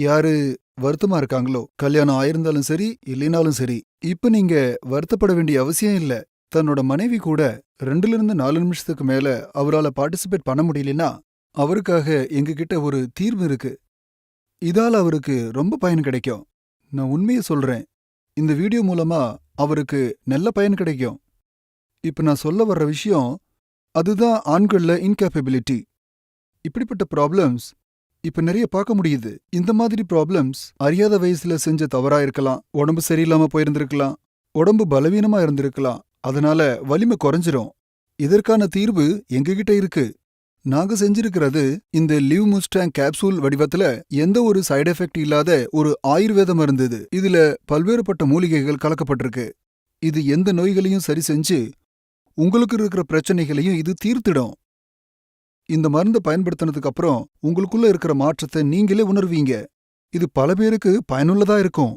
யாரு வருத்தமா இருக்காங்களோ கல்யாணம் ஆயிருந்தாலும் சரி இல்லைனாலும் சரி இப்ப நீங்க வருத்தப்பட வேண்டிய அவசியம் இல்ல. தன்னோட மனைவி கூட ரெண்டுல இருந்து நாலு நிமிஷத்துக்கு மேல அவரால பார்ட்டிசிபேட் பண்ண முடியலனா அவருக்காக எங்ககிட்ட ஒரு தீர்வு இருக்கு. இதால அவருக்கு ரொம்ப பயன் கிடைக்கும். நான் உண்மையை சொல்றேன். இந்த வீடியோ மூலமா அவருக்கு நல்ல பயன் கிடைக்கும். இப்ப நான் சொல்ல வர்ற விஷயம் அதுதான் ஆண்கள்ல இன்கேப்பபிலிட்டி இப்படிப்பட்ட ப்ராப்ளம்ஸ் இப்ப நிறைய பார்க்க முடியுது. இந்த மாதிரி ப்ராப்ளம்ஸ் அறியாத வயசுல செஞ்ச தவறா இருக்கலாம் உடம்பு சரியில்லாம போயிருந்திருக்கலாம் உடம்பு பலவீனமா இருந்திருக்கலாம் அதனால வலிமை குறைஞ்சிரும். இதற்கான தீர்வு எங்ககிட்ட இருக்கு. நாங்க செஞ்சிருக்கிறது இந்த லிவ் முஸ்டாங் கேப்சூல் வடிவத்துல எந்த ஒரு சைடு எஃபெக்ட் இல்லாத ஒரு ஆயுர்வேத மருந்து இது இதுல பல்வேறுபட்ட மூலிகைகள் கலக்கப்பட்டிருக்கு. இது எந்த நோய்களையும் சரி செஞ்சு உங்களுக்கு இருக்கிற பிரச்சனைகளையும் இது தீர்த்திடும். இந்த மருந்தை பயன்படுத்தினதுக்கு அப்புறம் உங்களுக்குள்ள இருக்கிற மாற்றத்தை நீங்களே உணர்வீங்க. இது பல பேருக்கு பயனுள்ளதா இருக்கும்.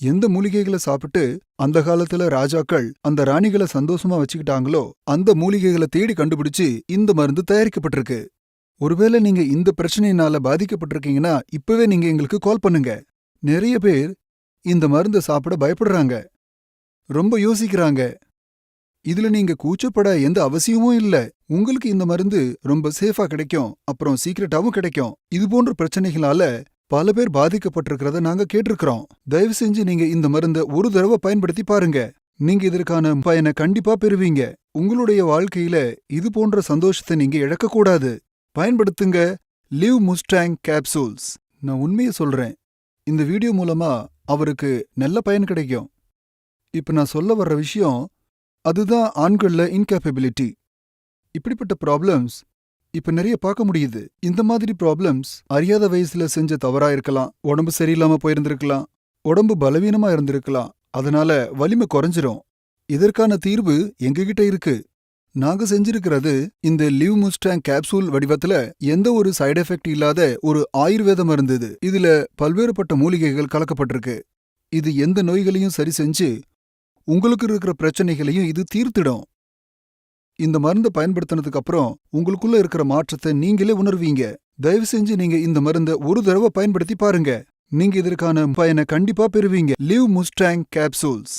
எந்த மூலிகைகளை சாப்பிட்டு அந்த காலத்துல ராஜாக்கள் அந்த ராணிகளை சந்தோஷமா வச்சுக்கிட்டாங்களோ அந்த மூலிகைகளை தேடி கண்டுபிடிச்சு இந்த மருந்து தயாரிக்கப்பட்டிருக்கு. ஒருவேளை நீங்க இந்த பிரச்சனையினால பாதிக்கப்பட்டிருக்கீங்கன்னா இப்பவே நீங்க எங்களுக்கு கால் பண்ணுங்க. நிறைய பேர் இந்த மருந்தை சாப்பிட பயப்படுறாங்க. ரொம்ப யோசிக்கிறாங்க. இதுல நீங்க கூச்சப்பட எந்த அவசியமும் இல்ல. உங்களுக்கு இந்த மருந்து ரொம்ப சேஃபா கிடைக்கும். அப்புறம் சீக்கிரட்டாவும் கிடைக்கும். இது போன்ற பிரச்சனைகளால பல பேர் பாதிக்கப்பட்டிருக்கிறத நாங்க கேட்டிருக்கிறோம். தயவு செஞ்சு நீங்க இந்த மருந்த ஒரு தடவை பயன்படுத்தி பாருங்க. நீங்க இதற்கான பயனை கண்டிப்பா பெறுவீங்க. உங்களுடைய வாழ்க்கையில இது போன்ற சந்தோஷத்தை நீங்க இழக்கக்கூடாது. பயன்படுத்துங்க லிவ் முஸ்டாங் கேப்சூல்ஸ் நான் உண்மையை சொல்றேன். இந்த வீடியோ மூலமா அவருக்கு நல்ல பயன் கிடைக்கும். இப்ப நான் சொல்ல வர்ற விஷயம் அதுதான் ஆண்கள்ல இன்கேப்பபிலிட்டி இப்படிப்பட்ட ப்ராப்ளம்ஸ் இப்ப நிறைய பார்க்க முடியுது. இந்த மாதிரி ப்ராப்ளம்ஸ் அறியாத வயசுல செஞ்ச தவறா இருக்கலாம். உடம்பு சரியில்லாம போயிருந்திருக்கலாம். உடம்பு பலவீனமா இருந்திருக்கலாம். அதனால வலிமை குறைஞ்சிரும். இதற்கான தீர்வு எங்ககிட்ட இருக்கு. நாங்க செஞ்சிருக்கிறது இந்த லிவ் முஸ்டாங் கேப்சூல் வடிவத்துல எந்த ஒரு சைடு எஃபெக்ட் இல்லாத ஒரு ஆயுர்வேத மருந்து இதுல பல்வேறுபட்ட மூலிகைகள் கலக்கப்பட்டிருக்கு. இது எந்த நோய்களையும் சரி செஞ்சு உங்களுக்கு இருக்கிற பிரச்சனைகளையும் இது தீர்த்திடும். இந்த மருந்தை பயன்படுத்தினதுக்கு அப்புறம் உங்களுக்குள்ள இருக்கிற மாற்றத்தை நீங்களே உணர்வீங்க. தயவு செஞ்சு நீங்க இந்த மருந்தை ஒரு தடவை பயன்படுத்தி பாருங்க. நீங்க இதற்கான பயனை கண்டிப்பா பெறுவீங்க. Live Mustang capsules